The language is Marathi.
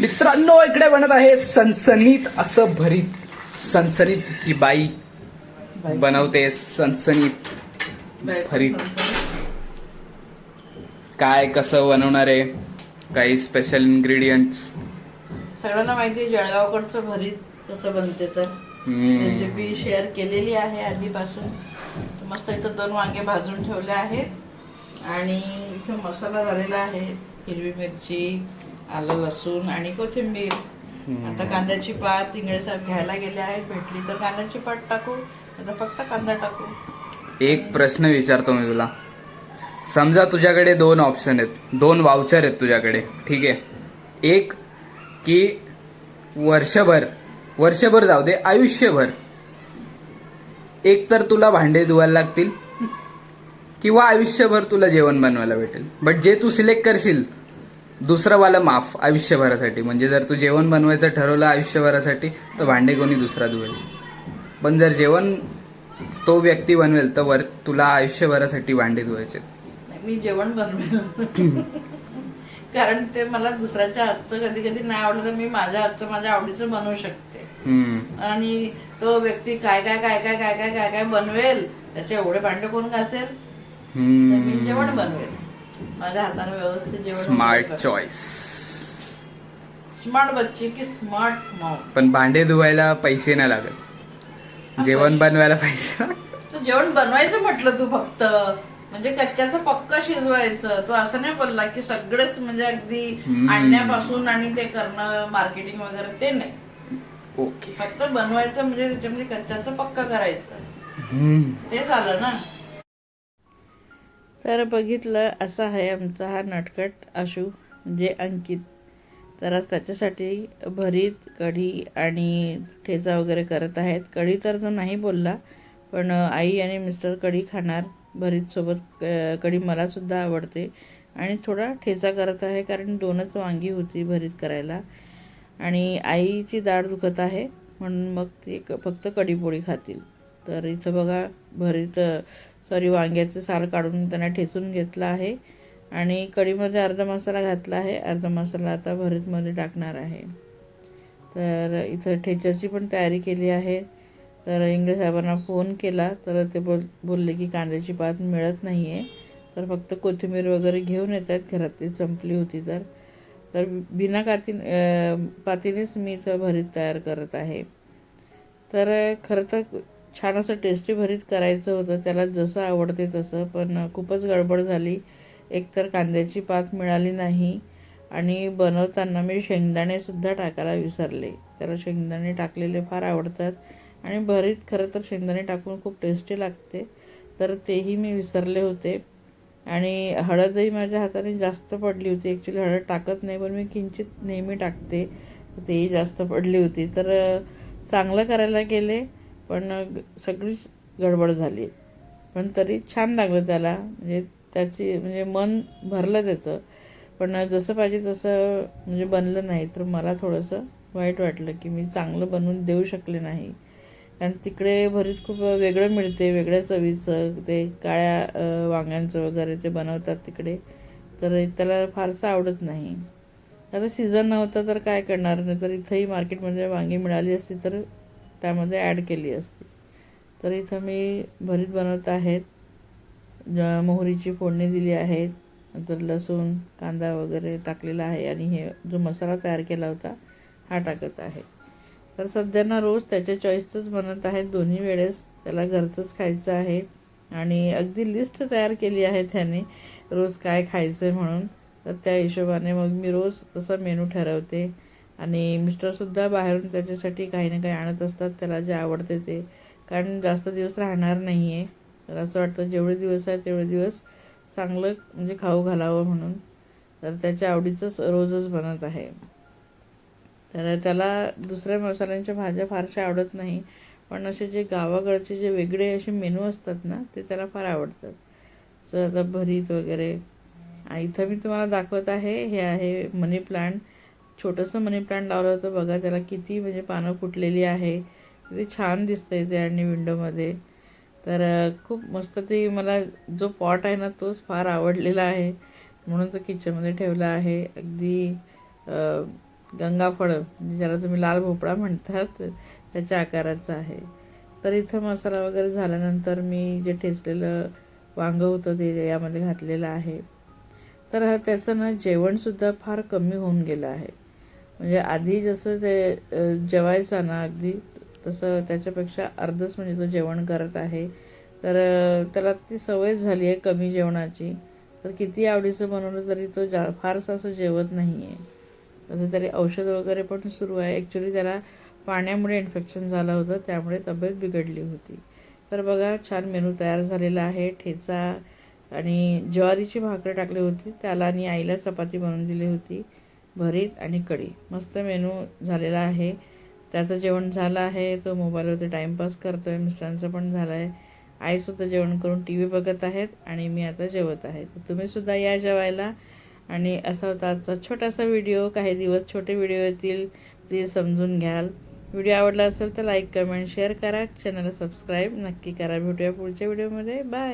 मित्रांनो इकडे बनत आहे सनसनीत असं भरीत. सनसनीत ही बाई बनवते सनसनीत भरीत. काय कसं बनवणार आहे? काही स्पेशल इन्ग्रेडियंट्स सगळ्यांना माहिती जळगावकडचं भरीत कसं बनते तर. रेसिपी शेअर केलेली आहे आधीपासून. मस्त इथं दोन वांगे भाजून ठेवले आहेत. आणि इथं मसाला झालेला आहे हिरवी मिरची आलं लसूण आणि कोथिंबीर. आता कांद्याची पात इंगळे साहेब घ्यायला गेले आहेत भेटली तर कांद्याची पात टाकू आता फक्त कांदा टाकू. एक प्रश्न विचारतो मी तुला. समजा तुझ्याकडे दोन ऑप्शन आहेत दोन वाउचर आहेत तुझ्याकडे ठीक आहे? एक की वर्षभर वर्षभर जाऊ दे आयुष्यभर. एक तर तुला भांडे धुवायला लागतील किंवा आयुष्यभर तुला जेवण बनवायला भेटेल. बट जे तू सिलेक्ट करशील दुसरं वाला माफ आयुष्यभरासाठी. म्हणजे जर तू जेवण बनवायचं ठरवलं आयुष्यभरासाठी तर भांडे कोणी दुसरा धुवेल. पण जर जेवण तो व्यक्ती बनवेल तर वर तुला आयुष्यभरासाठी भांडे धुवायचे मी जेवण बनवेल. कारण ते मला दुसऱ्याच्या हातचं कधी कधी नाही आवडलं तर मी माझ्या हातचं माझ्या आवडीचं बनवू शकते. आणि तो व्यक्ती काय काय काय काय काय काय काय काय बनवेल त्याचे एवढे भांडे कोण घासेल? मी. जेवण बनवेल. माझ्या हाताने व्यवस्थित जेवण स्मार्ट चॉईस स्मार्ट बच्ची की स्मार्ट मॉम पण भांडे धुवायला पैसे नाही लागत. जेवण बनवायला पैसे. तू जेवण बनवायचं म्हटलं तू फक्त. म्हणजे कच्च्याचं पक्क शिजवायचं. तू असं नाही बोलला की सगळेच म्हणजे अगदी. आणण्यापासून आणि ते करणं मार्केटिंग वगैरे ते नाही. ओके. फक्त बनवायचं म्हणजे त्याच्यामध्ये कच्च्याचं पक्का करायचं. ते झालं ना? तर बघितलं असा आहे आमचा हा नटकट आशू म्हणजे अंकित. तर आज त्याच्यासाठी भरीत कढी आणि ठेचा वगैरे करत आहेत. कढी तर तो नाही बोलला पण आई आणि मिस्टर कढी खाणार. भरीतसोबत कढी मलासुद्धा आवडते. आणि थोडा ठेचा करत आहे कारण दोनच वांगी होती भरीत करायला. आणि आईची दाढ दुखत आहे म्हणून मग ते क- फक्त कढीपोळी खातील. तर इथं बघा भरीत सॉरी वांग्याचं साल काढून त्यांना ठेचून घेतलं आहे. आणि कढीमध्ये अर्धा मसाला घातला आहे. अर्धा मसाला आता भरीतमध्ये टाकणार आहे. तर इथं ठेच्याची पण तयारी केली आहे. तर इंगळे साहेबांना फोन केला. तर ते बोल बोलले की कांद्याची पात मिळत नाही आहे तर फक्त कोथिंबीर वगैरे घेऊन येत आहेत. घरात ती संपली होती तर. तर बिना काती पातीनेच मी इथं भरीत तयार करत आहे. तर खरं तर छान असं टेस्टी भरीत करायचं होतं. त्याला जसं आवडते तसं. पण खूपच गडबड झाली. एकतर कांद्याची पात मिळाली नाही आणि बनवताना मी शेंगदाणेसुद्धा टाकायला विसरले. त्याला शेंगदाणे टाकलेले फार आवडतात. आणि भरीत खरं तर शेंगदाणे टाकून खूप टेस्टी लागते. तर तेही मी विसरले होते. आणि हळदही माझ्या हाताने जास्त पडली होती. ॲक्च्युली हळद टाकत नाही पण मी किंचित नेहमी टाकते. तेही जास्त पडली होती. तर चांगलं करायला गेले. पण सगळीच गडबड झाली. पण तरी छान लागलं त्याला. म्हणजे त्याची म्हणजे मन भरलं त्याचं. पण जसं पाहिजे तसं म्हणजे बनलं नाही. तर मला थोडंसं वाईट वाटलं की मी चांगलं बनवून देऊ शकले नाही. कारण तिकडे भरीत खूप वेगळं मिळते. वेगळ्या चवीचं ते काळ्या वांग्यांचं वगैरे ते बनवतात तिकडे. तर त्याला फारसं आवडत नाही. आता सीझन नव्हता तर काय करणार? नाही तर इथंही मार्केटमध्ये वांगी मिळाली असती तर त्यामध्ये ॲड केली असती. तर इथं मी भरीत बनवत आहेत. ज- मोहरीची फोडणी दिली आहे. नंतर लसूण कांदा वगैरे टाकलेला आहे आणि हे जो मसाला तयार केला होता हा टाकत आहे. तर सध्यांना रोज त्याच्या चॉईसचंच बनत आहेत. दोन्ही वेळेस त्याला घरचंच खायचं आहे. आणि अगदी लिस्ट तयार केली आहे त्याने रोज काय खायचं आहे म्हणून. तर त्या हिशोबाने मग मी रोज तसा मेनू ठरवते. आणि मिस्टरसुद्धा बाहेरून त्याच्यासाठी काही ना काही आणत असतात त्याला जे आवडते ते. कारण जास्त दिवस राहणार नाही आहे तर असं वाटतं जेवढे दिवस आहे तेवढे दिवस चांगलं म्हणजे खाऊ घालावं म्हणून. तर त्याच्या आवडीचंच रोजच बनत आहे. तर त्याला दुसऱ्या मसाल्यांच्या भाज्या फारशा आवडत नाही. पण असे जे गावाकडचे जे वेगळे असे मेनू असतात ना ते त्याला फार आवडतात. जसं आता भरीत वगैरे. इथं मी तुम्हाला दाखवत आहे हे आहे मनी प्लांट. छोटंसं मनी प्लांट लावलं होतं बघा त्याला किती म्हणजे पानं फुटलेली आहे. किती छान दिसतंय ते आणि विंडोमध्ये. तर खूप मस्त ते मला जो पॉट आहे ना तोच फार आवडलेला आहे. म्हणून तो किचनमध्ये ठेवला आहे. अगदी गंगाफळ म्हणजे ज्याला तुम्ही लाल भोपळा म्हणतात त्याच्या आकाराचं आहे. तर इथं मसाला वगैरे झाल्यानंतर मी जे ठेचलेलं वांगं होतं ते यामध्ये घातलेलं आहे. तर त्याचं ना जेवणसुद्धा फार कमी होऊन गेलं आहे. म्हणजे आधी जसं ते जेवायचा ना अगदी तसं त्याच्यापेक्षा अर्धच म्हणजे तो जेवण करत आहे. तर त्याला ती सवय झाली आहे कमी जेवणाची. तर किती आवडीचं बनवलं तरी तो जा फारसं असं जेवत नाही आहे तसं तरी औषध वगैरे पण सुरू आहे. ॲक्च्युली त्याला पाण्यामुळे इन्फेक्शन झालं होतं त्यामुळे तब्येत बिघडली होती. तर बघा छान मेनू तयार झालेला आहे ठेचा आणि ज्वारीची भाकरं टाकली होती त्याला आणि आईला चपाती बनवून दिली होती. भरीत आणि कढी. मस्त मेनू झालेला आहे. त्याचं जेवण झालं आहे तो मोबाईलवरती टाईमपास करतो आहे मिस्टरांचं पण झालं आहे आईसुद्धा जेवण करून टी व्ही बघत आहेत आणि मी आता जेवत आहे. तर तुम्हीसुद्धा या जेवायला. आणि असा होता आजचा छोटासा व्हिडिओ. काही दिवस छोटे व्हिडिओ येतील प्लीज समजून घ्याल. व्हिडिओ आवडला असेल तर लाईक कमेंट शेअर करा. चॅनलला सबस्क्राईब नक्की करा. भेटूया पुढच्या व्हिडिओमध्ये. बाय.